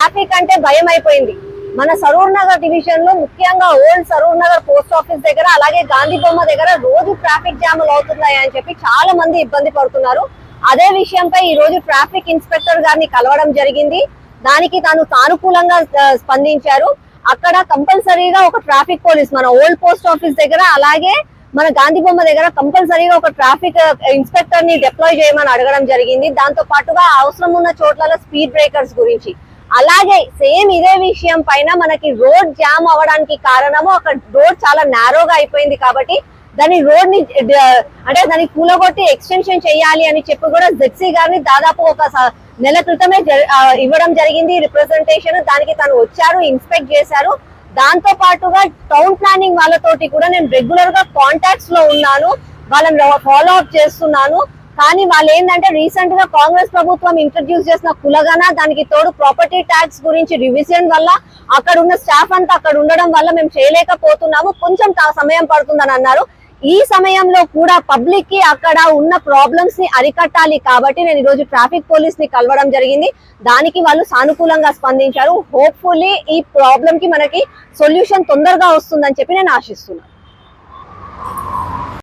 Traffic అంటే భయం అయిపోయింది. మన సరూర్ నగర్ డివిజన్లో ముఖ్యంగా old Saroor Nagar post office దగ్గర అలాగే గాంధీ బొమ్మ దగ్గర రోజు ట్రాఫిక్ జాములు అవుతున్నాయి అని చెప్పి చాలా మంది ఇబ్బంది పడుతున్నారు. అదే విషయంపై ఈ రోజు ట్రాఫిక్ ఇన్స్పెక్టర్ గారిని కలవడం జరిగింది. దానికి తాను సానుకూలంగా స్పందించారు. అక్కడ కంపల్సరీగా ఒక ట్రాఫిక్ పోలీస్ మన ఓల్డ్ పోస్ట్ ఆఫీస్ దగ్గర అలాగే మన గాంధీ బొమ్మ దగ్గర కంపల్సరీగా ఒక ట్రాఫిక్ ఇన్స్పెక్టర్ని డిప్లాయ్ చేయమని అడగడం జరిగింది. దాంతో పాటుగా అవసరం ఉన్న చోట్ల స్పీడ్ బ్రేకర్స్ గురించి. అలాగే సేమ్ ఇదే విషయం పైన మనకి రోడ్ జామ్ అవ్వడానికి కారణము అక్కడ రోడ్ చాలా నారోగా అయిపోయింది కాబట్టి దాని రోడ్ని అంటే దాన్ని కూలగొట్టి ఎక్స్టెన్షన్ చేయాలి అని చెప్పి కూడా జెడ్సీ గారిని దాదాపు ఒక నెల క్రితమే జ- ఇవ్వడం జరిగింది. రిప్రజెంటేషన్ దానికి తను వచ్చారు ఇన్స్పెక్ట్ చేశారు. దాంతో పాటుగా టౌన్ ప్లానింగ్ వాళ్ళతోటి కూడా నేను రెగ్యులర్గా కాంటాక్ట్స్లో ఉన్నాను. వాళ్ళని ఫాలో అప్ చేస్తున్నాను. కానీ వాళ్ళు ఏంటంటే రీసెంట్గా కాంగ్రెస్ ప్రభుత్వం ఇంట్రడ్యూస్ చేసిన కులగన దానికి తోడు ప్రాపర్టీ ట్యాక్స్ గురించి రివిజన్ వల్ల అక్కడ ఉన్న స్టాఫ్ అంతా అక్కడ ఉండడం వల్ల మేము చేయలేకపోతున్నాము. కొంచెం సమయం పడుతుందని అన్నారు. ఈ సమయంలో కూడా పబ్లిక్కి అక్కడ ఉన్న ప్రాబ్లమ్స్ని అరికట్టాలి కాబట్టి నేను ఈరోజు ట్రాఫిక్ పోలీస్ని కలవడం జరిగింది. దానికి వాళ్ళు సానుకూలంగా స్పందించారు. హోప్ఫుల్లీ ఈ ప్రాబ్లం కి మనకి సొల్యూషన్ తొందరగా వస్తుందని చెప్పి నేను ఆశిస్తున్నాను.